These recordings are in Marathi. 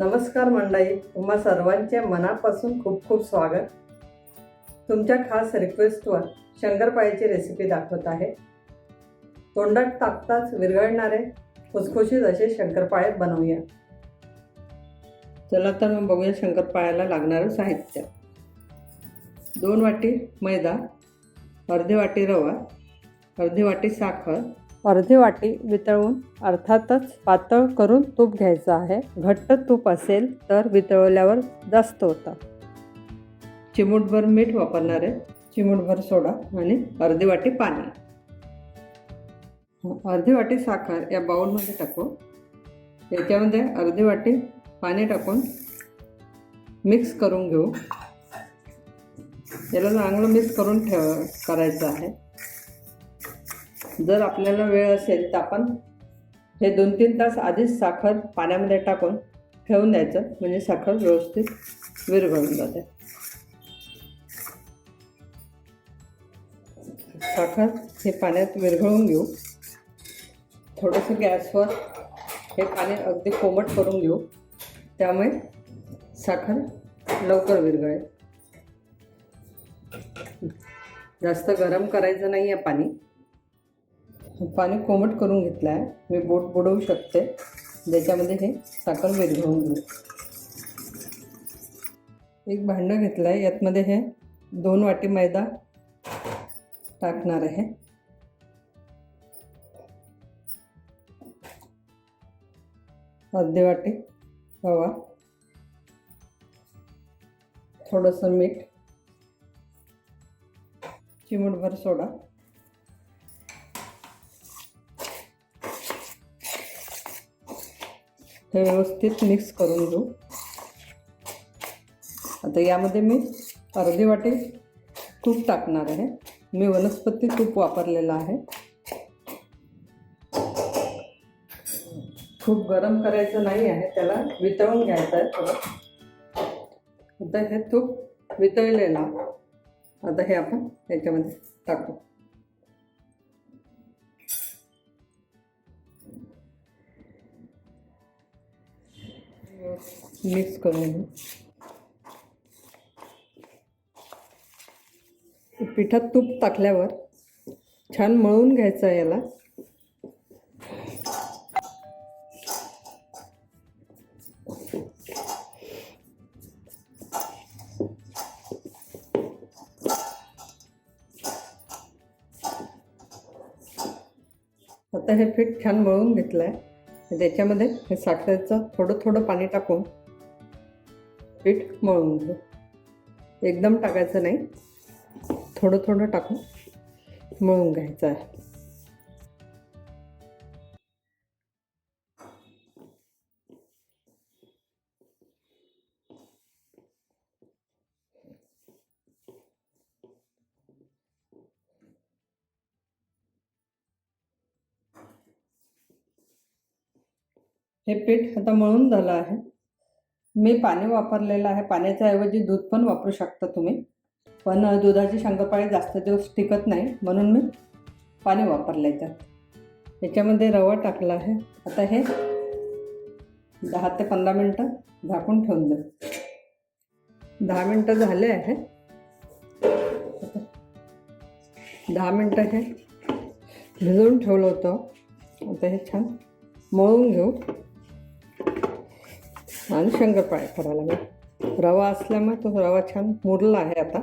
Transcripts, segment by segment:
नमस्कार मंडळी तुम्हा सर्वांचे मनापासून खूप खूप स्वागत. तुमच्या खास रिक्वेस्टवर शंकरपाळीची रेसिपी दाखवत आहे. तोंडात टाकताच विरघळणारे खुसखुशीत असे शंकरपाळे बनवूया. चला तर मग बघूया शंकरपाळ्याला लागणारं साहित्य. दोन वाटी मैदा अर्धी वाटी रवा अर्धी वाटी साखर अर्धी वाटी वितळवून अर्थातच पातळ करून तूप घ्यायचं आहे. घट्ट तूप असेल तर वितळवल्यावर जास्त होतं. चिमूटभर मीठ वापरणार आहे. चिमूटभर सोडा आणि अर्धी वाटी पाणी. हो, अर्धी वाटी साखर या बाउलमध्ये टाकू. याच्यामध्ये अर्धी वाटी पाणी टाकून मिक्स करून घेऊ. याला चांगलं मिक्स करून ठेव करायचं आहे. जर आपल्याला वेळ असेल तर आपण हे दोन तीन तास आधीच साखर पाण्यामध्ये टाकून ठेवून द्यायचं. म्हणजे साखर व्यवस्थित विरघळून जाते. साखर हे पाण्यात विरघळून घेऊ. थोडंसं गॅसवर हे पाणी अगदी कोमट करून घेऊ. त्यामुळे साखर लवकर विरघळेल. जास्त गरम करायचं नाही आहे पाणी. पाणी कोमट करून घेतलं आहे मी बोट बुडवू शकते. ज्याच्यामध्ये हे साखर विरघळून घेऊ. एक भांडं घेतलं आहे यातमध्ये हे दोन वाटी मैदा टाकणार आहे. अर्धे वाटी रवा थोडंसं मीठ. चिमूटभर सोडा. हे व्यवस्थित मिक्स करून घेऊ. आता यामध्ये मी अर्धी वाटी तूप टाकणार आहे. मी वनस्पती तूप वापरलेलं आहे. खूप गरम करायचं नाही आहे त्याला वितळून घ्यायचं आहे थोडं. आता हे तूप वितळलेलं आता हे आपण याच्यामध्ये टाकू. मिक्स करून घेऊ. पिठात तूप टाकल्यावर छान मळून घ्यायचं आहे याला. आता हे पीठ छान मळून घेतलं आहे त्याच्यामध्ये हे साखरेचं थोडं थोडं पाणी टाकून पीठ मळून घेऊ. एकदम टाकायचं नाही. थोडं थोडं टाकून मळून घ्यायचं आहे. हे पीठ आता मळून झालं आहे. मी पाणी वापरलेलं आहे. पाण्याच्या ऐवजी दूध पण वापरू शकता तुम्ही. पण दुधाची शंकरपाळी जास्त दिवस टिकत नाही. म्हणून मी पाणी वापरलं याच्यात याच्यामध्ये रवा टाकला आहे. आता हे दहा ते पंधरा मिनटं झाकून ठेवून देऊ. दहा मिनटं झाले आहे. दहा मिनटं हे भिजवून ठेवलं होतं. आता हे छान मळून घेऊ. आणि शंकरपाळे करायला लागेल. रवा असल्यामुळे तो रवा छान मुरला आहे आता.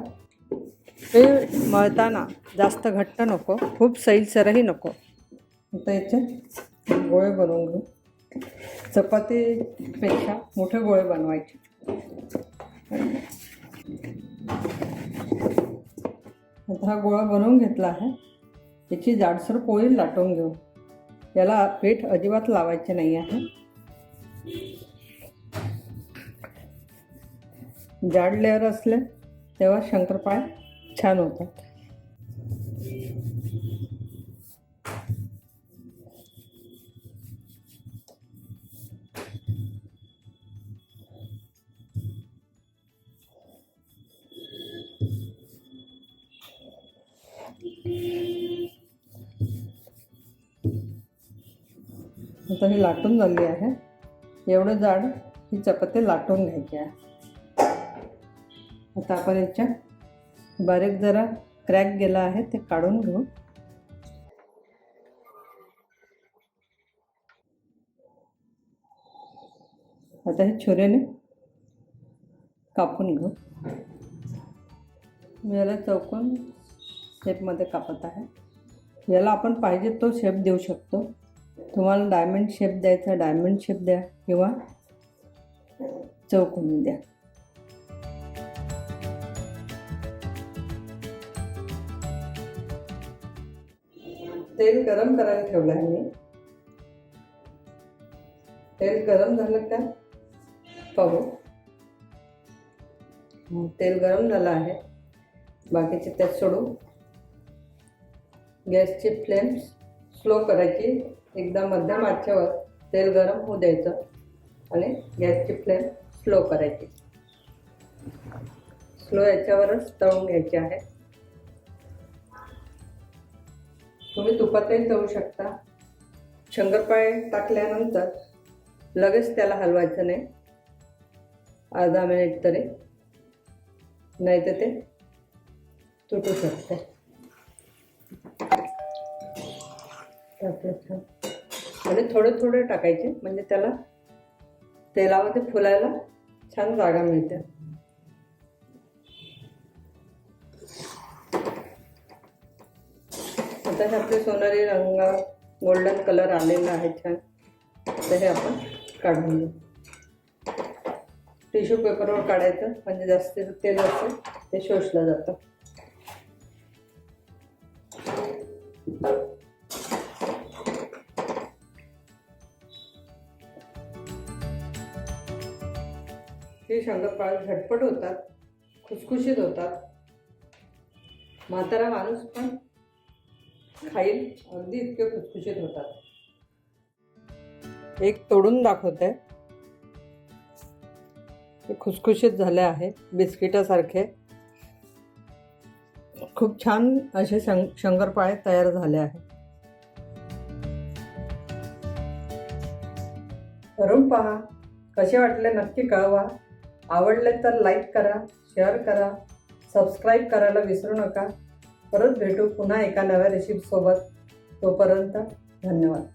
ते मळताना जास्त घट्ट नको खूप सैलसरही नको. आता याचे गोळे बनवून घेऊ. चपातीपेक्षा मोठे गोळे बनवायचे. आता हा गोळा बनवून घेतला आहे. याची जाडसर पोळी लाटून घेऊ. याला पीठ अजिबात लावायचे नाही आहे. जाड लेअर असले तेव्हा शंकरपाळ छान होतात. आता ही लाटून झाली आहे. एवढं जाड ही चपाती लाटून घ्यायची आहे. आता आपण बारीक जरा क्रॅक गेला आहे ते काढून घेऊ. आता हे छोऱ्याने कापून घेऊ. मी याला चौकोन शेपमध्ये कापत आहे. याला आपण पाहिजे तो शेप देऊ शकतो. तुम्हाला डायमंड शेप द्यायचा डायमंड शेप द्या किंवा चौकोनी द्या. तेल गरम करायला ठेवलं आहे मी. तेल गरम झालं का? पाहू. तेल गरम झालं आहे. बाकीचे त्यात सोडू. गॅसची फ्लेम स्लो करायची. एकदम मध्यम आचेवर तेल गरम होऊ द्यायचं आणि गॅसची फ्लेम स्लो करायची. स्लो याच्यावरच तळून घ्यायची आहे. तुम्ही तुपातही तळू शकता. शंकरपाळे टाकल्यानंतर लगेच त्याला हलवायचं नाही. अर्धा मिनिट तरी. नाही तर ते तुटू शकते. आणि थोडे थोडे टाकायचे. म्हणजे त्याला तेलामध्ये फुलायला छान जागा मिळते. आता हे आपले सोनारी रंग गोल्डन कलर आलेला आहे छान. तर हे आपण काढून घेऊ. टिश्यू पेपरवर काढायचं म्हणजे जास्त तेल असेल ते शोषलं जातं. हे शंकरपाळ झटपट होतात खुसखुशीत होतात. म्हातारा माणूस पण खाईल. अगदी इतके खुसखुशीत होतात. एक तोडून दाखवते. खुसखुशीत झाले आहे. बिस्किटासारखे. खूप छान असे शं शंकरपाळे तयार झाले आहे. करून पहा. कसे वाटले नक्की कळवा. आवडले तर लाईक करा शेअर करा. सबस्क्राईब करायला विसरू नका. परत भेटू पुन्हा एका नव्या रेसिपीसोबत तोपर्यंत धन्यवाद.